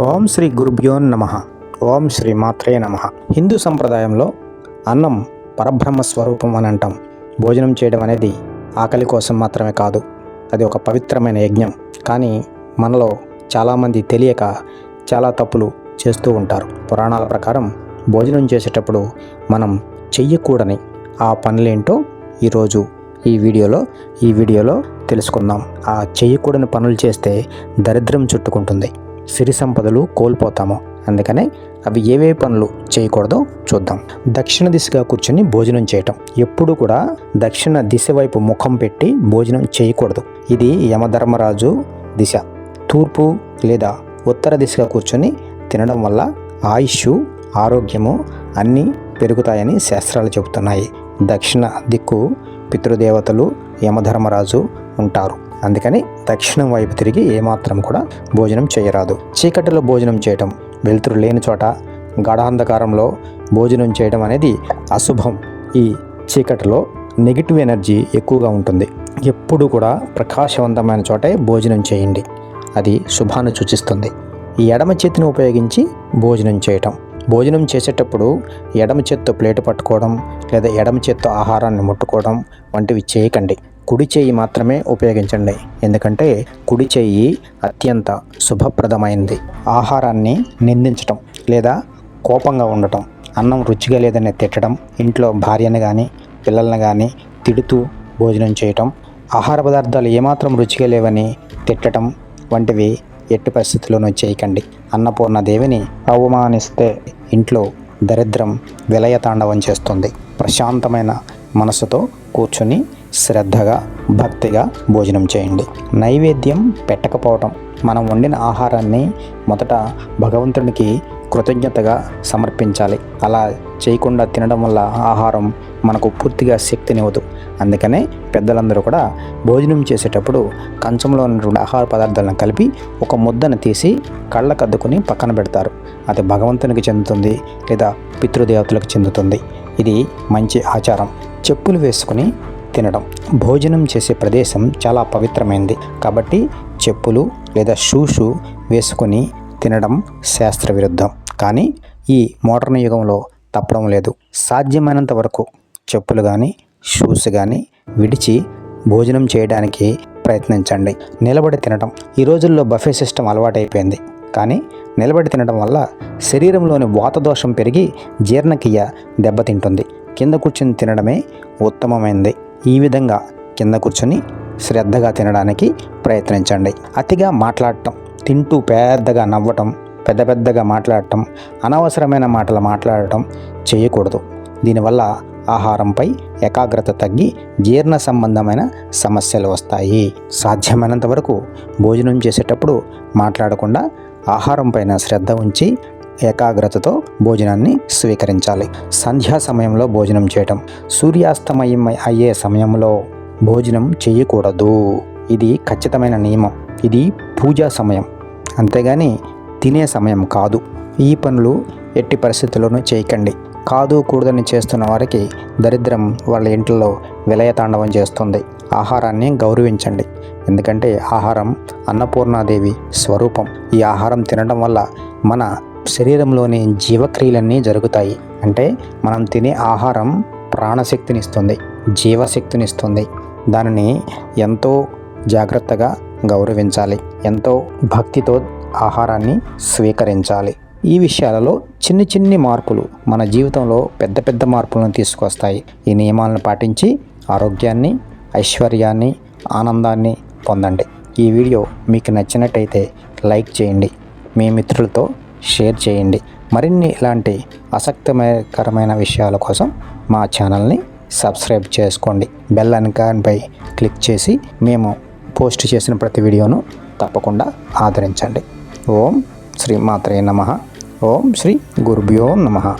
ఓం శ్రీ గురుభ్యో నమ. ఓం శ్రీ మాత్రే నమ. హిందూ సంప్రదాయంలో అన్నం పరబ్రహ్మ స్వరూపం అని అంటాం. భోజనం చేయడం అనేది ఆకలి కోసం మాత్రమే కాదు అది ఒక పవిత్రమైన యజ్ఞం. కానీ మనలో చాలామంది తెలియక చాలా తప్పులు చేస్తూ ఉంటారు. పురాణాల ప్రకారం భోజనం చేసేటప్పుడు మనం చెయ్యకూడని ఆ పనులేంటో ఈరోజు ఈ వీడియోలో ఈ వీడియోలో తెలుసుకుందాం. ఆ చేయకూడని పనులు చేస్తే దరిద్రం చుట్టుకుంటుంది. సిరి సంపదలు కోల్పోతాము. అందుకనే అవి ఏవే పనులు చేయకూడదో చూద్దాం. దక్షిణ దిశగా కూర్చొని భోజనం చేయటం. ఎప్పుడు కూడా దక్షిణ దిశ వైపు ముఖం పెట్టి భోజనం చేయకూడదు. ఇది యమధర్మరాజు దిశ. తూర్పు లేదా ఉత్తర దిశగా కూర్చొని తినడం వల్ల ఆయుష్ ఆరోగ్యము అన్నీ పెరుగుతాయని శాస్త్రాలు చెబుతున్నాయి. దక్షిణ దిక్కు పితృదేవతలు యమధర్మరాజు ఉంటారు. అందుకని దక్షిణం వైపు తిరిగి ఏమాత్రం కూడా భోజనం చేయరాదు. చీకటిలో భోజనం చేయటం వెలుతురు లేని చోట గాఢాంధకారంలో భోజనం చేయడం అనేది అశుభం. ఈ చీకటిలో నెగిటివ్ ఎనర్జీ ఎక్కువగా ఉంటుంది. ఎప్పుడు కూడా ప్రకాశవంతమైన చోటే భోజనం చేయండి. అది శుభాన్ని సూచిస్తుంది. ఈ ఎడమ చేతిని ఉపయోగించి భోజనం చేయటం. భోజనం చేసేటప్పుడు ఎడమ చేత్తో ప్లేటు పట్టుకోవడం లేదా ఎడమ చేత్తో ఆహారాన్ని ముట్టుకోవడం వంటివి చేయకండి. కుడి చేయి మాత్రమే ఉపయోగించండి. ఎందుకంటే కుడి చేయి అత్యంత శుభప్రదమైనది ఆహారాన్ని నిందించటం లేదా కోపంగా ఉండటం అన్నం రుచిగా లేదని తిట్టడం ఇంట్లో భార్యను కానీ పిల్లల్ని కానీ తిడుతూ భోజనం చేయటం ఆహార పదార్థాలు ఏమాత్రం రుచిగా లేవని తిట్టడం వంటివి ఎట్టి పరిస్థితుల్లోనూ చేయకండి. అన్నపూర్ణ దేవిని అవమానిస్తే ఇంట్లో దరిద్రం విలయ తాండవం చేస్తుంది. ప్రశాంతమైన మనసుతో కూర్చొని శ్రద్ధగా భక్తిగా భోజనం చేయండి. నైవేద్యం పెట్టకపోవటం మనం వండిన ఆహారాన్ని మొదట భగవంతునికి కృతజ్ఞతగా సమర్పించాలి. అలా చేయకుండా తినడం వల్ల ఆహారం మనకు పూర్తిగా శక్తినివ్వదు. అందుకనే పెద్దలందరూ కూడా భోజనం చేసేటప్పుడు కంచంలో ఉన్నటువంటి ఆహార పదార్థాలను కలిపి ఒక ముద్దను తీసి కళ్ళకద్దుకుని పక్కన పెడతారు. అది భగవంతునికి చెందుతుంది లేదా పితృదేవతలకు చెందుతుంది. ఇది మంచి ఆచారం. చెప్పులు వేసుకుని తినడం. భోజనం చేసే ప్రదేశం చాలా పవిత్రమైనది కాబట్టి చెప్పులు లేదా షూషు వేసుకొని తినడం శాస్త్ర విరుద్ధం కానీ ఈ మోడర్న్ యుగంలో తప్పడం లేదు. సాధ్యమైనంత వరకు చెప్పులు కానీ షూస్ కానీ విడిచి భోజనం చేయడానికి ప్రయత్నించండి. నిలబడి తినడం. ఈ రోజుల్లో బఫే సిస్టమ్ అలవాటైపోయింది. కానీ నిలబడి తినడం వల్ల శరీరంలోని వాతదోషం పెరిగి జీర్ణక్రియ దెబ్బతింటుంది. కింద కూర్చొని తినడమే ఉత్తమమైంది. ఈ విధంగా కింద కూర్చొని శ్రద్ధగా తినడానికి ప్రయత్నించండి. అతిగా మాట్లాడటం తింటూ పెద్దగా నవ్వటం పెద్ద పెద్దగా మాట్లాడటం అనవసరమైన మాటలు మాట్లాడటం చేయకూడదు. దీనివల్ల ఆహారంపై ఏకాగ్రత తగ్గి జీర్ణ సంబంధమైన సమస్యలు వస్తాయి. సాధ్యమైనంత వరకు భోజనం చేసేటప్పుడు మాట్లాడకుండా ఆహారం పైన శ్రద్ధ ఉంచి ఏకాగ్రతతో భోజనాన్ని స్వీకరించాలి. సంధ్యా సమయంలో భోజనం చేయటం. సూర్యాస్తమయం అయ్యే సమయంలో భోజనం చేయకూడదు. ఇది ఖచ్చితమైన నియమం. ఇది పూజా సమయం. అంతేగాని తినే సమయం కాదు. ఈ పనులు ఎట్టి పరిస్థితుల్లోనూ చేయకండి. కాదు కూడదని చేస్తున్న వారికి దరిద్రం వాళ్ళ ఇంట్లో విలయతాండవం చేస్తుంది. ఆహారాన్ని గౌరవించండి. ఎందుకంటే ఆహారం అన్నపూర్ణాదేవి స్వరూపం. ఈ ఆహారం తినడం వల్ల మన శరీరంలోని జీవక్రియలన్నీ జరుగుతాయి. అంటే మనం తినే ఆహారం ప్రాణశక్తినిస్తుంది జీవశక్తినిస్తుంది. దానిని ఎంతో జాగ్రత్తగా గౌరవించాలి ఎంతో భక్తితో ఆహారాన్ని స్వీకరించాలి. ఈ విషయాలలో చిన్ని చిన్ని మార్పులు మన జీవితంలో పెద్ద పెద్ద మార్పులను తీసుకొస్తాయి. ఈ నియమాలను పాటించి ఆరోగ్యాన్ని ఐశ్వర్యాన్ని ఆనందాన్ని పొందండి. ఈ వీడియో మీకు నచ్చినట్టయితే లైక్ చేయండి. మీ మిత్రులతో షేర్ చేయండి. మరిన్ని ఇలాంటి ఆసక్తికరమైన విషయాల కోసం మా ఛానల్ని సబ్స్క్రైబ్ చేసుకోండి. బెల్ ఐకాన్పై క్లిక్ చేసి మేము పోస్ట్ చేసిన ప్రతి వీడియోను తప్పకుండా ఆదరించండి. ఓం శ్రీ మాత్రే నమ. ఓం శ్రీ గురుభ్యో నమ.